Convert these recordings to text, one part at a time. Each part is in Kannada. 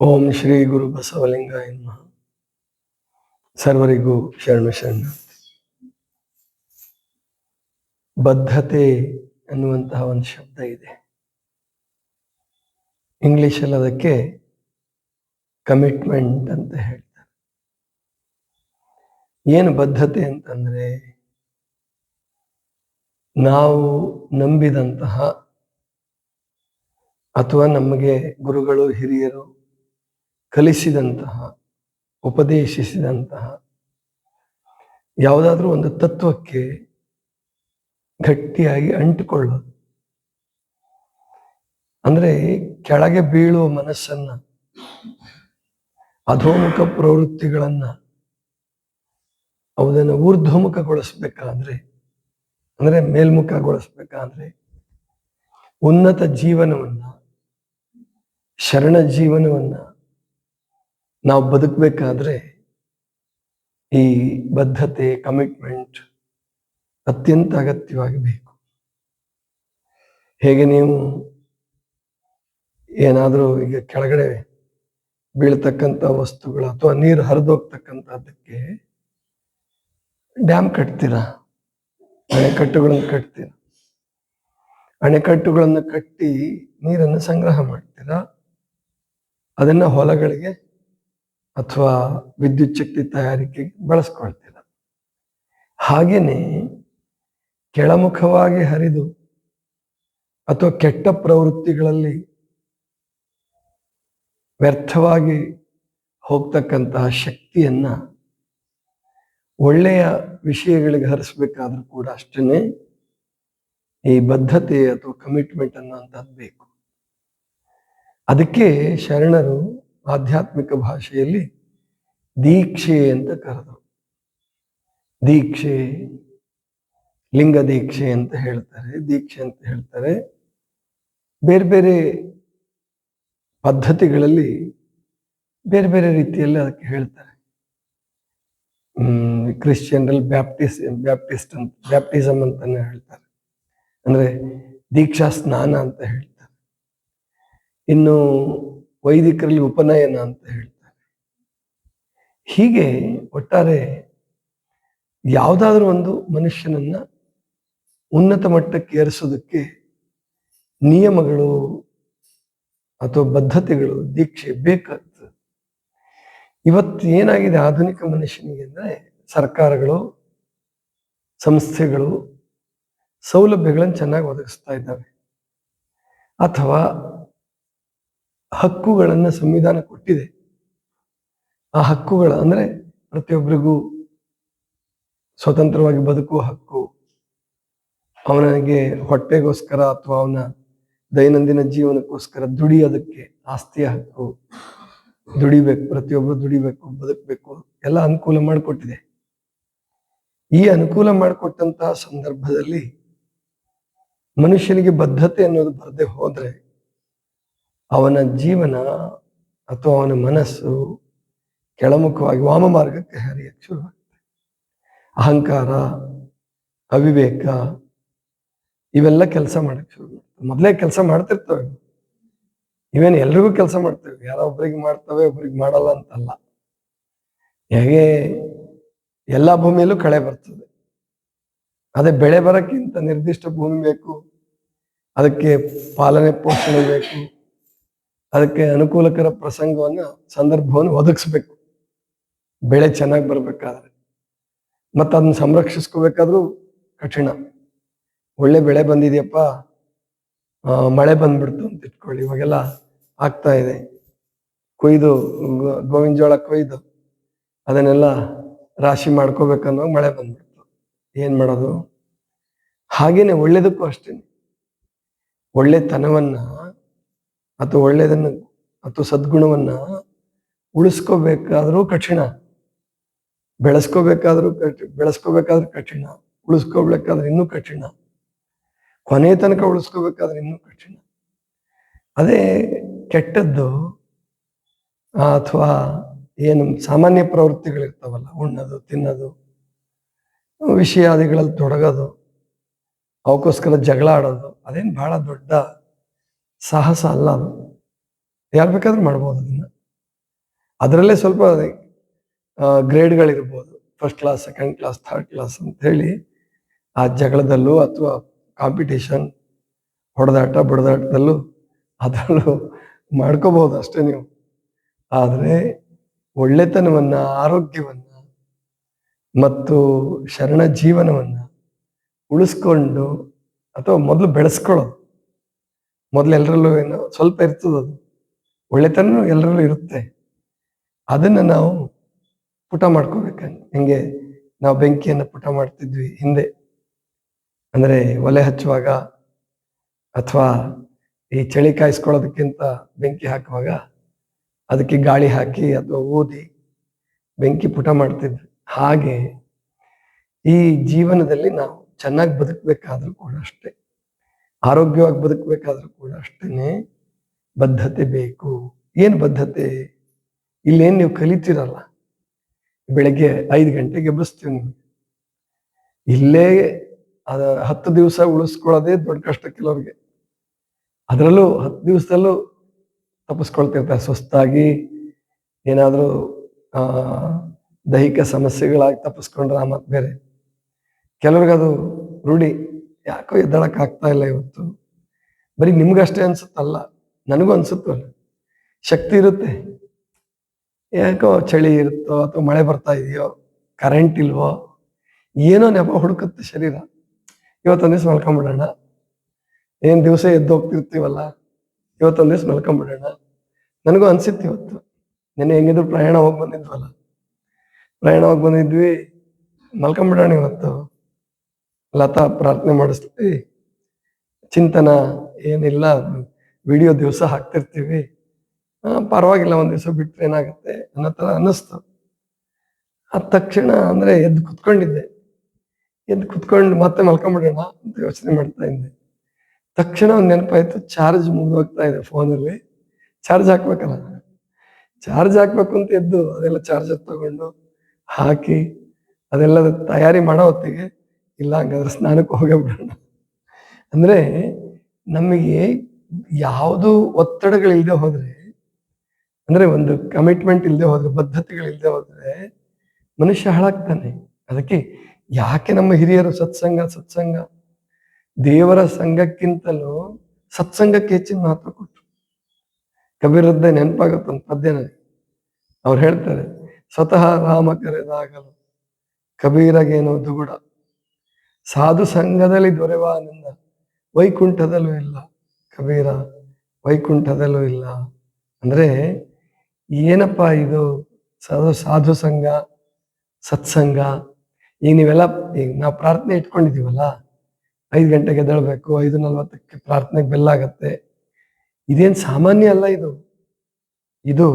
ಓಂ ಶ್ರೀ ಗುರು ಬಸವಲಿಂಗ ನಮಃ. ಸರ್ವರಿಗೂ ಶರಣ ಶರಣ. ಬದ್ಧತೆ ಅನ್ನುವಂತಹ ಒಂದು ಶಬ್ದ ಇದೆ. ಇಂಗ್ಲಿಷಲ್ಲಿ ಅದಕ್ಕೆ ಕಮಿಟ್ಮೆಂಟ್ ಅಂತ ಹೇಳ್ತಾರೆ. ಏನು ಬದ್ಧತೆ ಅಂತಂದ್ರೆ, ನಾವು ನಂಬಿದಂತಹ ಅಥವಾ ನಮಗೆ ಗುರುಗಳು ಹಿರಿಯರು ಕಲಿಸಿದಂತಹ, ಉಪದೇಶಿಸಿದಂತಹ ಯಾವುದಾದ್ರೂ ಒಂದು ತತ್ವಕ್ಕೆ ಗಟ್ಟಿಯಾಗಿ ಅಂಟಿಕೊಳ್ಳೋದು. ಅಂದ್ರೆ ಕೆಳಗೆ ಬೀಳುವ ಮನಸ್ಸನ್ನ, ಅಧೋಮುಖ ಪ್ರವೃತ್ತಿಗಳನ್ನ ಅವುದನ್ನು ಊರ್ಧ್ವಮುಖಗೊಳಿಸ್ಬೇಕಾದ್ರೆ, ಅಂದ್ರೆ ಮೇಲ್ಮುಖಗೊಳಿಸ್ಬೇಕಾದ್ರೆ ಉನ್ನತ ಜೀವನವನ್ನ, ಶರಣ ಜೀವನವನ್ನ ನಾವು ಬದುಕಬೇಕಾದ್ರೆ ಈ ಬದ್ಧತೆ ಕಮಿಟ್ಮೆಂಟ್ ಅತ್ಯಂತ ಅಗತ್ಯವಾಗಿ ಬೇಕು. ಹೇಗೆ ನೀವು ಏನಾದರೂ ಈಗ ಕೆಳಗಡೆ ಬೀಳ್ತಕ್ಕಂಥ ವಸ್ತುಗಳು ಅಥವಾ ನೀರು ಹರಿದೋಗ್ತಕ್ಕಂಥದ್ದಕ್ಕೆ ಡ್ಯಾಮ್ ಕಟ್ತೀರಾ? ಅಣೆಕಟ್ಟುಗಳನ್ನು ಕಟ್ತೀರಾ? ಅಣೆಕಟ್ಟುಗಳನ್ನು ಕಟ್ಟಿ ನೀರನ್ನು ಸಂಗ್ರಹ ಮಾಡ್ತೀರಾ? ಅದನ್ನ ಹೊಲಗಳಿಗೆ ಅಥವಾ ವಿದ್ಯುತ್ ಶಕ್ತಿ ತಯಾರಿಕೆಗೆ ಬಳಸ್ಕೊಳ್ತೀರ. ಹಾಗೆಯೇ ಕೆಳಮುಖವಾಗಿ ಹರಿದು ಅಥವಾ ಕೆಟ್ಟ ಪ್ರವೃತ್ತಿಗಳಲ್ಲಿ ವ್ಯರ್ಥವಾಗಿ ಹೋಗ್ತಕ್ಕಂತಹ ಶಕ್ತಿಯನ್ನ ಒಳ್ಳೆಯ ವಿಷಯಗಳಿಗೆ ಹರಿಸ್ಬೇಕಾದ್ರೂ ಕೂಡ ಅಷ್ಟೇ ಈ ಬದ್ಧತೆ ಅಥವಾ ಕಮಿಟ್ಮೆಂಟ್ ಅನ್ನೋಂಥದ್ದು ಬೇಕು. ಅದಕ್ಕೆ ಶರಣರು ಆಧ್ಯಾತ್ಮಿಕ ಭಾಷೆಯಲ್ಲಿ ದೀಕ್ಷೆ ಅಂತ ಕರೆದರು. ದೀಕ್ಷೆ, ಲಿಂಗ ದೀಕ್ಷೆ ಅಂತ ಹೇಳ್ತಾರೆ, ದೀಕ್ಷೆ ಅಂತ ಹೇಳ್ತಾರೆ. ಬೇರೆ ಬೇರೆ ಪದ್ಧತಿಗಳಲ್ಲಿ ಬೇರೆ ಬೇರೆ ರೀತಿಯಲ್ಲಿ ಅದಕ್ಕೆ ಹೇಳ್ತಾರೆ. ಕ್ರಿಶ್ಚಿಯನ್ರಲ್ಲಿ ಬ್ಯಾಪ್ಟಿಸ್, ಬ್ಯಾಪ್ಟಿಸ್ಟ್ ಅಂತ, ಬ್ಯಾಪ್ಟಿಸಮ್ ಅಂತಾನೆ ಹೇಳ್ತಾರೆ. ಅಂದ್ರೆ ದೀಕ್ಷಾ ಸ್ನಾನ ಅಂತ ಹೇಳ್ತಾರೆ. ಇನ್ನು ವೈದಿಕರಲ್ಲಿ ಉಪನಯನ ಅಂತ ಹೇಳ್ತಾರೆ. ಹೀಗೆ ಒಟ್ಟಾರೆ ಯಾವುದಾದ್ರೂ ಒಂದು ಮನುಷ್ಯನನ್ನ ಉನ್ನತ ಮಟ್ಟಕ್ಕೆ ಏರಿಸೋದಕ್ಕೆ ನಿಯಮಗಳು ಅಥವಾ ಬದ್ಧತೆಗಳು, ದೀಕ್ಷೆ ಬೇಕಾಗ್ತದೆ. ಇವತ್ತು ಏನಾಗಿದೆ ಆಧುನಿಕ ಮನುಷ್ಯನಿಗೆ ಅಂದ್ರೆ ಸರ್ಕಾರಗಳು, ಸಂಸ್ಥೆಗಳು ಸೌಲಭ್ಯಗಳನ್ನು ಚೆನ್ನಾಗಿ ಒದಗಿಸ್ತಾ ಇದ್ದಾವೆ. ಅಥವಾ ಹಕ್ಕುಗಳನ್ನು ಸಂವಿಧಾನ ಕೊಟ್ಟಿದೆ. ಆ ಹಕ್ಕುಗಳ ಅಂದ್ರೆ ಪ್ರತಿಯೊಬ್ಬರಿಗೂ ಸ್ವತಂತ್ರವಾಗಿ ಬದುಕುವ ಹಕ್ಕು. ಅವನಿಗೆ ಹೊಟ್ಟೆಗೋಸ್ಕರ ಅಥವಾ ಅವನ ದೈನಂದಿನ ಜೀವನಕ್ಕೋಸ್ಕರ ದುಡಿಯೋದಕ್ಕೆ ಆಸ್ತಿಯ ಹಕ್ಕು. ದುಡಿಬೇಕು ಪ್ರತಿಯೊಬ್ಬರು ದುಡಿಬೇಕು, ಬದುಕಬೇಕು, ಎಲ್ಲ ಅನುಕೂಲ ಮಾಡಿಕೊಟ್ಟಿದೆ. ಈ ಅನುಕೂಲ ಮಾಡಿಕೊಟ್ಟಂತಹ ಸಂದರ್ಭದಲ್ಲಿ ಮನುಷ್ಯನಿಗೆ ಬದ್ಧತೆ ಅನ್ನೋದು ಬರದೆ ಹೋದ್ರೆ ಅವನ ಜೀವನ ಅಥವಾ ಅವನ ಮನಸ್ಸು ಕೆಳಮುಖವಾಗಿ ವಾಮ ಮಾರ್ಗಕ್ಕೆ ಹರಿಯಕ್ಕೆ ಶುರುವಾಗುತ್ತೆ ಅಹಂಕಾರ, ಅವಿವೇಕ ಇವೆಲ್ಲ ಕೆಲಸ ಮಾಡಕ್ಕೆ ಶುರು ಮಾಡ್ತವೆ. ಮೊದಲೇ ಕೆಲಸ ಮಾಡ್ತಿರ್ತವೆ. ಇವೇನು ಎಲ್ರಿಗೂ ಕೆಲಸ ಮಾಡ್ತೇವೆ. ಯಾರೋ ಒಬ್ರಿಗೆ ಮಾಡ್ತವೆ, ಒಬ್ರಿಗೆ ಮಾಡಲ್ಲ ಅಂತಲ್ಲ. ಹೇಗೆ ಎಲ್ಲ ಭೂಮಿಯಲ್ಲೂ ಕಳೆ ಬರ್ತದೆ. ಅದೇ ಬೆಳೆ ಬರೋಕ್ಕಿಂತ ನಿರ್ದಿಷ್ಟ ಭೂಮಿ ಬೇಕು. ಅದಕ್ಕೆ ಪಾಲನೆ ಪೋಷಣೆ ಬೇಕು. ಅದಕ್ಕೆ ಅನುಕೂಲಕರ ಪ್ರಸಂಗವನ್ನು, ಸಂದರ್ಭವನ್ನು ಒದಗಿಸ್ಬೇಕು. ಬೆಳೆ ಚೆನ್ನಾಗಿ ಬರಬೇಕಾದ್ರೆ. ಮತ್ತು ಅದನ್ನು ಸಂರಕ್ಷಿಸ್ಕೋಬೇಕಾದ್ರೂ ಕಠಿಣ. ಒಳ್ಳೆ ಬೆಳೆ ಬಂದಿದೆಯಪ್ಪ ಮಳೆ ಬಂದ್ಬಿಡ್ತು ಅಂತ ಇಟ್ಕೊಳ್ಳಿ. ಇವಾಗೆಲ್ಲ ಆಗ್ತಾ ಇದೆ. ಕೊಯ್ದು ಗೋವಿನ ಜೋಳ ಕೊಯ್ದು, ಅದನ್ನೆಲ್ಲ ರಾಶಿ ಮಾಡ್ಕೋಬೇಕನ್ನೋ ಮಳೆ ಬಂದ್ಬಿಡ್ತು. ಏನು ಮಾಡೋದು? ಹಾಗೇನೆ ಒಳ್ಳೇದಕ್ಕೂ ಅಷ್ಟೇ ಒಳ್ಳೆತನವನ್ನ ಅಥವಾ ಒಳ್ಳೆಯದನ್ನು ಅಥವಾ ಸದ್ಗುಣವನ್ನು ಉಳಿಸ್ಕೋಬೇಕಾದ್ರೂ ಕಠಿಣ. ಬೆಳೆಸ್ಕೋಬೇಕಾದ್ರೂ ಕಠಿ, ಬೆಳೆಸ್ಕೋಬೇಕಾದ್ರೂ ಕಠಿಣ. ಉಳಿಸ್ಕೋಬೇಕಾದ್ರೆ ಇನ್ನೂ ಕಠಿಣ. ಕೊನೆ ತನಕ ಉಳಿಸ್ಕೋಬೇಕಾದ್ರೆ ಇನ್ನೂ ಕಠಿಣ. ಅದೇ ಕೆಟ್ಟದ್ದು, ಅಥವಾ ಏನು ಸಾಮಾನ್ಯ ಪ್ರವೃತ್ತಿಗಳಿರ್ತಾವಲ್ಲ, ಉಣ್ಣೋದು, ತಿನ್ನೋದು, ವಿಷಯಾದಿಗಳಲ್ಲಿ ತೊಡಗೋದು, ಅವಕ್ಕೋಸ್ಕರ ಜಗಳ ಆಡೋದು, ಅದೇನು ಬಹಳ ದೊಡ್ಡ ಸಾಹಸ ಅಲ್ಲ ಅದು. ಯಾರು ಬೇಕಾದ್ರೂ ಮಾಡ್ಬೋದು ಅದನ್ನು. ಅದರಲ್ಲೇ ಸ್ವಲ್ಪ ಗ್ರೇಡ್ಗಳಿರ್ಬೋದು. First class second class third class ಅಂತ ಹೇಳಿ ಆ ಜಗಳದಲ್ಲೂ ಅಥವಾ ಕಾಂಪಿಟೇಷನ್ ಹೊಡೆದಾಟ, ಬಡದಾಟದಲ್ಲೂ ಅದರಲ್ಲೂ ಮಾಡ್ಕೋಬಹುದು ಅಷ್ಟೇ ನೀವು. ಆದರೆ ಒಳ್ಳೆತನವನ್ನು, ಆರೋಗ್ಯವನ್ನು ಮತ್ತು ಶರಣ ಜೀವನವನ್ನು ಉಳಿಸ್ಕೊಂಡು ಅಥವಾ ಮೊದಲು ಬೆಳೆಸ್ಕೊಳ್ಳೋದು ಮೊದಲು ಎಲ್ಲರಲ್ಲೂ ಏನೋ ಸ್ವಲ್ಪ ಇರ್ತದದು ಒಳ್ಳೆತನ ಎಲ್ಲರಲ್ಲೂ ಇರುತ್ತೆ. ಅದನ್ನು ನಾವು ಪುಟ ಮಾಡ್ಕೋಬೇಕು ಹಿಂಗೆ ನಾವು ಬೆಂಕಿಯನ್ನು ಪುಟ ಮಾಡ್ತಿದ್ವಿ ಹಿಂದೆ. ಅಂದರೆ ಒಲೆ ಹಚ್ಚುವಾಗ ಅಥವಾ ಈ ಚಳಿ ಕಾಯಿಸ್ಕೊಳ್ಳೋದಕ್ಕಿಂತ ಬೆಂಕಿ ಹಾಕುವಾಗ ಅದಕ್ಕೆ ಗಾಳಿ ಹಾಕಿ ಅಥವಾ ಊದಿ ಬೆಂಕಿ ಪುಟ ಮಾಡ್ತಿದ್ವಿ. ಹಾಗೆ ಈ ಜೀವನದಲ್ಲಿ ನಾವು ಚೆನ್ನಾಗಿ ಬದುಕಬೇಕಾದ್ರೂ ಕೂಡ ಅಷ್ಟೇ. ಆರೋಗ್ಯವಾಗಿ ಬದುಕಬೇಕಾದ್ರೂ ಕೂಡ ಅಷ್ಟೇ ಬದ್ಧತೆ ಬೇಕು. ಏನು ಬದ್ಧತೆ? ಇಲ್ಲೇನು ನೀವು ಕಲಿತಿರಲ್ಲ. ಬೆಳಗ್ಗೆ ಐದು ಗಂಟೆಗೆ ಎಬ್ಬಿಸ್ತೀವಿ ನಿಮಗೆ. ಇಲ್ಲೇ ಅದ ಹತ್ತು ದಿವಸ ಉಳಿಸ್ಕೊಳ್ಳೋದೇ ದೊಡ್ಡ ಕಷ್ಟ ಕೆಲವ್ರಿಗೆ. ಅದರಲ್ಲೂ ಹತ್ತು ದಿವಸದಲ್ಲೂ ತಪ್ಪಿಸ್ಕೊಳ್ತಿರ್ತಾರೆ ಸುಸ್ತಾಗಿ ಏನಾದರೂ ದೈಹಿಕ ಸಮಸ್ಯೆಗಳಾಗಿ ತಪ್ಪಿಸ್ಕೊಂಡ್ರೆ ಮತ್ತೆ ಬೇರೆ. ಕೆಲವ್ರಿಗದು ರೂಢಿ. ಯಾಕೋ ಎದ್ದಳಕ್ ಇಲ್ಲ ಇವತ್ತು. ಬರೀ ನಿಮ್ಗಷ್ಟೇ ಅನ್ಸುತ್ತಲ್ಲ, ನನಗೂ ಅನ್ಸುತ್ತಲ್ಲ ಶಕ್ತಿ ಇರುತ್ತೆ? ಯಾಕೋ ಚಳಿ ಇರುತ್ತೋ ಅಥವಾ ಮಳೆ ಬರ್ತಾ ಇದೆಯೋ ಕರೆಂಟ್ ಇಲ್ವೋ, ಏನೋ ನೆಪ ಹುಡುಕುತ್ತೆ ಶರೀರ. ಇವತ್ತೊಂದು ದಿವ್ಸ ಮಲ್ಕೊಂಬಿಡೋಣ. ಏನ್ ದಿವಸ ಎದ್ದು ಹೋಗ್ತಿರ್ತೀವಲ್ಲ ಇವತ್ತೊಂದು ದಿವ್ಸ ಮಲ್ಕೊಂಬಿಡೋಣ. ನನಗೂ ಅನ್ಸಿತ್ತು ಇವತ್ತು. ನೆನ್ನೆ ಹೆಂಗಿದ್ರು ಪ್ರಯಾಣ ಹೋಗಿ ಬಂದಿದ್ವಲ್ಲ. ಪ್ರಯಾಣ ಹೋಗಿ ಬಂದಿದ್ವಿ, ಮಲ್ಕೊಂಬಿಡೋಣ ಇವತ್ತು. ಲತಾ ಪ್ರಾರ್ಥನೆ ಮಾಡಿಸ್ತೀವಿ. ಚಿಂತನ ಏನಿಲ್ಲ, ವಿಡಿಯೋ ದಿವಸ ಹಾಕ್ತಿರ್ತೀವಿ. ಪರವಾಗಿಲ್ಲ, ಒಂದು ದಿವಸ ಬಿಟ್ಟರೆ ಏನಾಗುತ್ತೆ? ಅನ್ನೋ ಥರ ಅನ್ನಿಸ್ತು. ಆದ ತಕ್ಷಣ ಅಂದರೆ ಎದ್ದು ಕುತ್ಕೊಂಡಿದ್ದೆ. ಎದ್ದು ಕುತ್ಕೊಂಡು ಮತ್ತೆ ಮಲ್ಕೊಂಬಿಡೋಣ ಅಂತ ಯೋಚನೆ ಮಾಡ್ತಾ ಇದ್ದೆ. ತಕ್ಷಣ ಒಂದು ನೆನಪಾಯಿತು, ಚಾರ್ಜ್ ಮುಗಿದೋಗ್ತಾ ಇದೆ ಫೋನಲ್ಲಿ. ಚಾರ್ಜ್ ಹಾಕ್ಬೇಕಲ್ಲ? ಚಾರ್ಜ್ ಹಾಕ್ಬೇಕು ಅಂತ ಎದ್ದು ಅದೆಲ್ಲ ಚಾರ್ಜರ್ ತಗೊಂಡು ಹಾಕಿ ಅದೆಲ್ಲ ತಯಾರಿ ಮಾಡೋ ಹೊತ್ತಿಗೆ ಇಲ್ಲ, ಹಂಗಾದ್ರೆ ಸ್ನಾನಕ್ಕೆ ಹೋಗೇ ಬಿಡೋಣ ಅಂದ್ರೆ ನಮಗೆ ಯಾವುದು ಒತ್ತಡಗಳಿಲ್ಲದೆ ಹೋದರೆ, ಅಂದ್ರೆ ಒಂದು ಕಮಿಟ್ಮೆಂಟ್ ಇಲ್ಲದೆ ಹೋದರೆ ಬದ್ಧತೆಗಳಿಲ್ಲದೆ ಹೋದರೆ ಮನುಷ್ಯ ಹಾಳಾಗ್ತಾನೆ. ಅದಕ್ಕೆ ಯಾಕೆ ನಮ್ಮ ಹಿರಿಯರು ಸತ್ಸಂಗ ಸತ್ಸಂಗ? ದೇವರ ಸಂಘಕ್ಕಿಂತಲೂ ಸತ್ಸಂಗಕ್ಕೆ ಹೆಚ್ಚಿನ ಮಹತ್ವ ಕೊಟ್ಟರು ಕಬೀರದ್ದೇ ನೆನಪಾಗುತ್ತೆ ಒಂದು ಪದ್ಯನ ಅವ್ರು ಹೇಳ್ತಾರೆ, ಸ್ವತಃ ರಾಮ ಕರೆದಾಗಲು ಕಬೀರಗೇನೋ ದುಗುಡ ಸಾಧು ಸಂಘದಲ್ಲಿ ದೊರೆವ ಆನಂದ ವೈಕುಂಠದಲ್ಲೂ ಇಲ್ಲ ಕಬೀರ, ವೈಕುಂಠದಲ್ಲೂ ಇಲ್ಲ. ಅಂದ್ರೆ ಏನಪ್ಪ ಇದು ಸಾಧು ಸಾಧು ಸಂಘ, ಸತ್ಸಂಗ? ಈಗ ನೀವೆಲ್ಲ, ಈಗ ನಾವು ಪ್ರಾರ್ಥನೆ ಇಟ್ಕೊಂಡಿದೀವಲ್ಲ ಐದು ಗಂಟೆಗೆ ಎದ್ದೇಳ್ಬೇಕು, ಐದು ನಲ್ವತ್ತಕ್ಕೆ ಪ್ರಾರ್ಥನೆಗೆ ಬೆಲ್ಲಾಗತ್ತೆ. ಇದೇನು ಸಾಮಾನ್ಯ ಅಲ್ಲ ಇದು. ಇದು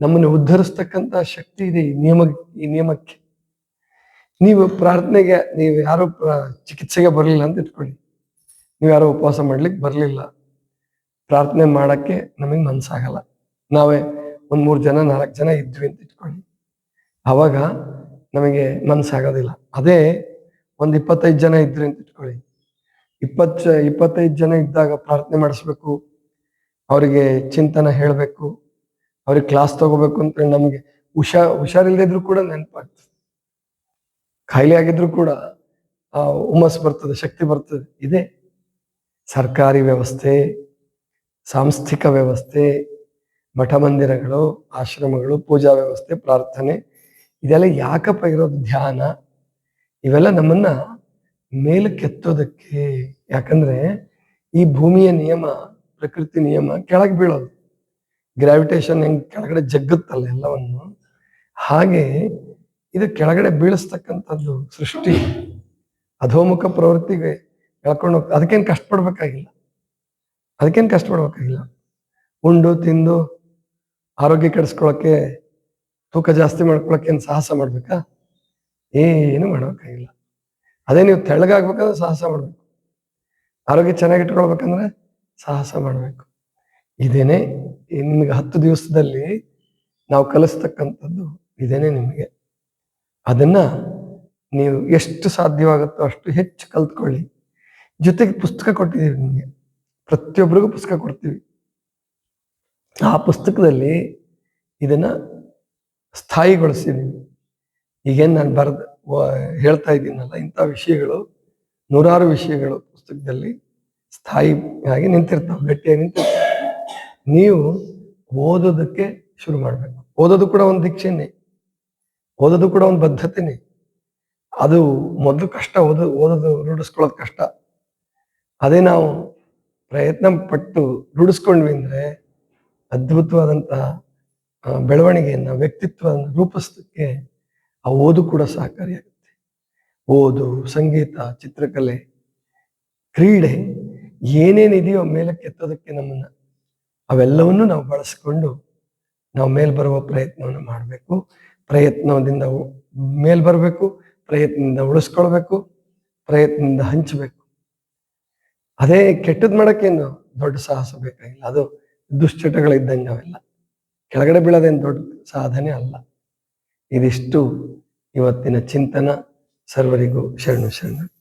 ನಮ್ಮನ್ನು ಉದ್ಧರಿಸ್ತಕ್ಕಂಥ ಶಕ್ತಿ ಇದೆ ಈ ನಿಯಮ, ಈ ನಿಯಮಕ್ಕೆ. ನೀವು ಪ್ರಾರ್ಥನೆಗೆ, ನೀವು ಯಾರು ಚಿಕಿತ್ಸೆಗೆ ಬರಲಿಲ್ಲ ಅಂತ ಇಟ್ಕೊಳ್ಳಿ. ನೀವು ಯಾರೋ ಉಪವಾಸ ಮಾಡ್ಲಿಕ್ಕೆ ಬರಲಿಲ್ಲ. ಪ್ರಾರ್ಥನೆ ಮಾಡಕ್ಕೆ ನಮಗೆ ಮನ್ಸಾಗಲ್ಲ ನಾವೇ ಒಂದು ಮೂರು ಜನ, ನಾಲ್ಕು ಜನ ಇದ್ವಿ ಅಂತ ಇಟ್ಕೊಳ್ಳಿ. ಅವಾಗ ನಮಗೆ ಮನ್ಸಾಗೋದಿಲ್ಲ ಅದೇ ಒಂದು ಇಪ್ಪತ್ತೈದು ಜನ ಇದ್ರಿ ಅಂತ ಇಟ್ಕೊಳ್ಳಿ. ಇಪ್ಪತ್ ಇಪ್ಪತ್ತೈದು ಜನ ಇದ್ದಾಗ ಪ್ರಾರ್ಥನೆ ಮಾಡಿಸ್ಬೇಕು. ಅವರಿಗೆ ಚಿಂತನೆ ಹೇಳಬೇಕು. ಅವ್ರಿಗೆ ಕ್ಲಾಸ್ ತಗೋಬೇಕು ಅಂತ ನಮಗೆ ಹುಷಾ ಹುಷಾರಿಲ್ಲದಿದ್ರು ಕೂಡ ನೆನಪಾಗ್ತದೆ. ಖಾಯಿಲೆ ಆಗಿದ್ರು ಕೂಡ ಆ ಹುಮ್ಮಸ್ ಬರ್ತದೆ, ಶಕ್ತಿ ಬರ್ತದೆ. ಇದೆ. ಸರ್ಕಾರಿ ವ್ಯವಸ್ಥೆ, ಸಾಂಸ್ಥಿಕ ವ್ಯವಸ್ಥೆ, ಮಠ ಮಂದಿರಗಳು, ಆಶ್ರಮಗಳು, ಪೂಜಾ ವ್ಯವಸ್ಥೆ, ಪ್ರಾರ್ಥನೆ, ಇದೆಲ್ಲ ಯಾಕಪ್ಪ ಇರೋದು ಧ್ಯಾನ? ಇವೆಲ್ಲ ನಮ್ಮನ್ನ ಮೇಲಕ್ಕೆತ್ತೋದಕ್ಕೆ. ಯಾಕಂದ್ರೆ ಈ ಭೂಮಿಯ ನಿಯಮ, ಪ್ರಕೃತಿ ನಿಯಮ ಕೆಳಗೆ ಬೀಳೋದು. ಗ್ರಾವಿಟೇಷನ್ ಹೆಂಗ್ ಕೆಳಗಡೆ ಜಗ್ಗುತ್ತಲ್ಲ ಎಲ್ಲವನ್ನು? ಹಾಗೆ ಇದು ಕೆಳಗಡೆ ಬೀಳಿಸ್ತಕ್ಕಂಥದ್ದು ಸೃಷ್ಟಿ. ಅಧೋಮುಖ ಪ್ರವೃತ್ತಿಗೆ ಎಳ್ಕೊಂಡು ಹೋಗ್ತದೆ ಅದಕ್ಕೇನು ಕಷ್ಟಪಡ್ಬೇಕಾಗಿಲ್ಲ. ಅದಕ್ಕೇನು ಕಷ್ಟಪಡ್ಬೇಕಾಗಿಲ್ಲ. ಉಂಡು, ತಿಂದು, ಆರೋಗ್ಯ ಕೆಡಿಸ್ಕೊಳಕ್ಕೆ, ತೂಕ ಜಾಸ್ತಿ ಮಾಡ್ಕೊಳಕ್ಕೆ ಏನು ಸಾಹಸ ಮಾಡ್ಬೇಕಾ? ಏನು ಮಾಡ್ಬೇಕಾಗಿಲ್ಲ. ಅದೇ ನೀವು ತೆಳ್ಳಗಾಗ್ಬೇಕಂದ್ರೆ ಸಾಹಸ ಮಾಡ್ಬೇಕು. ಆರೋಗ್ಯ ಚೆನ್ನಾಗಿ ಇಟ್ಕೊಳ್ಬೇಕಂದ್ರೆ ಸಾಹಸ ಮಾಡಬೇಕು. ಇದೇನೆ, ನಿಮಗೆ ಹತ್ತು ದಿವಸದಲ್ಲಿ ನಾವು ಕಲಿಸ್ತಕ್ಕಂಥದ್ದು ಇದೇನೆ ನಿಮಗೆ. ಅದನ್ನ ನೀವು ಎಷ್ಟು ಸಾಧ್ಯವಾಗುತ್ತೋ ಅಷ್ಟು ಹೆಚ್ಚು ಕಲ್ತ್ಕೊಳ್ಳಿ. ಜೊತೆಗೆ ಪುಸ್ತಕ ಕೊಟ್ಟಿದ್ದೀವಿ ನಿಮಗೆ. ಪ್ರತಿಯೊಬ್ಬರಿಗೂ ಪುಸ್ತಕ ಕೊಡ್ತೀವಿ. ಆ ಪುಸ್ತಕದಲ್ಲಿ ಇದನ್ನ ಸ್ಥಾಯಿಗೊಳಿಸಿದೀವಿ ಈಗೇನು ನಾನು ಬರೆದ ಹೇಳ್ತಾ ಇದ್ದೀನಲ್ಲ, ಇಂಥ ವಿಷಯಗಳು, ನೂರಾರು ವಿಷಯಗಳು ಪುಸ್ತಕದಲ್ಲಿ ಸ್ಥಾಯಿಯಾಗಿ ನಿಂತಿರ್ತಾವೆ, ಗಟ್ಟಿಯಾಗಿ ನಿಂತಿರ್ತಾವೆ. ನೀವು ಓದೋದಕ್ಕೆ ಶುರು ಮಾಡಬೇಕು. ಓದೋದು ಕೂಡ ಒಂದು ದೀಕ್ಷೆನೇ. ಓದೋದು ಕೂಡ ಒಂದು ಬದ್ಧತೆನೇ. ಅದು ಮೊದಲು ಕಷ್ಟ, ಓದು, ಓದೋದು ರೂಢಿಸ್ಕೊಳ್ಳೋದು ಕಷ್ಟ. ಅದೇ ನಾವು ಪ್ರಯತ್ನ ಪಟ್ಟು ರೂಢಿಸ್ಕೊಂಡ್ವಿ ಅಂದರೆ ಅದ್ಭುತವಾದಂತಹ ಬೆಳವಣಿಗೆಯನ್ನು, ವ್ಯಕ್ತಿತ್ವವನ್ನು ರೂಪಿಸೋದಕ್ಕೆ ಆ ಓದು ಕೂಡ ಸಹಕಾರಿಯಾಗುತ್ತೆ. ಓದು, ಸಂಗೀತ, ಚಿತ್ರಕಲೆ, ಕ್ರೀಡೆ ಏನೇನಿದೆಯೋ ಮೇಲಕ್ಕೆ ಎತ್ತೋದಕ್ಕೆ ನಮ್ಮನ್ನ ಅವೆಲ್ಲವನ್ನೂ ನಾವು ಬಳಸಿಕೊಂಡು ನಾವು ಮೇಲ್ಬರುವ ಪ್ರಯತ್ನವನ್ನು ಮಾಡಬೇಕು. ಪ್ರಯತ್ನದಿಂದ ಮೇಲ್ ಬರಬೇಕು, ಪ್ರಯತ್ನದಿಂದ ಉಳಿಸ್ಕೊಳ್ಬೇಕು, ಪ್ರಯತ್ನದಿಂದ ಹಂಚಬೇಕು. ಅದೇ ಕೆಟ್ಟದ್ ಮಾಡೋಕ್ಕೇನು ದೊಡ್ಡ ಸಾಹಸ ಬೇಕಾಗಿಲ್ಲ. ಅದು ದುಶ್ಚಟಗಳಿದ್ದಂಗೆ ಅವೆಲ್ಲ. ಕೆಳಗಡೆ ಬೀಳೋದೇನು ದೊಡ್ಡ ಸಾಧನೆ ಅಲ್ಲ. ಇದಿಷ್ಟು ಇವತ್ತಿನ ಚಿಂತನ. ಸರ್ವರಿಗೂ ಶರಣು ಶರಣ.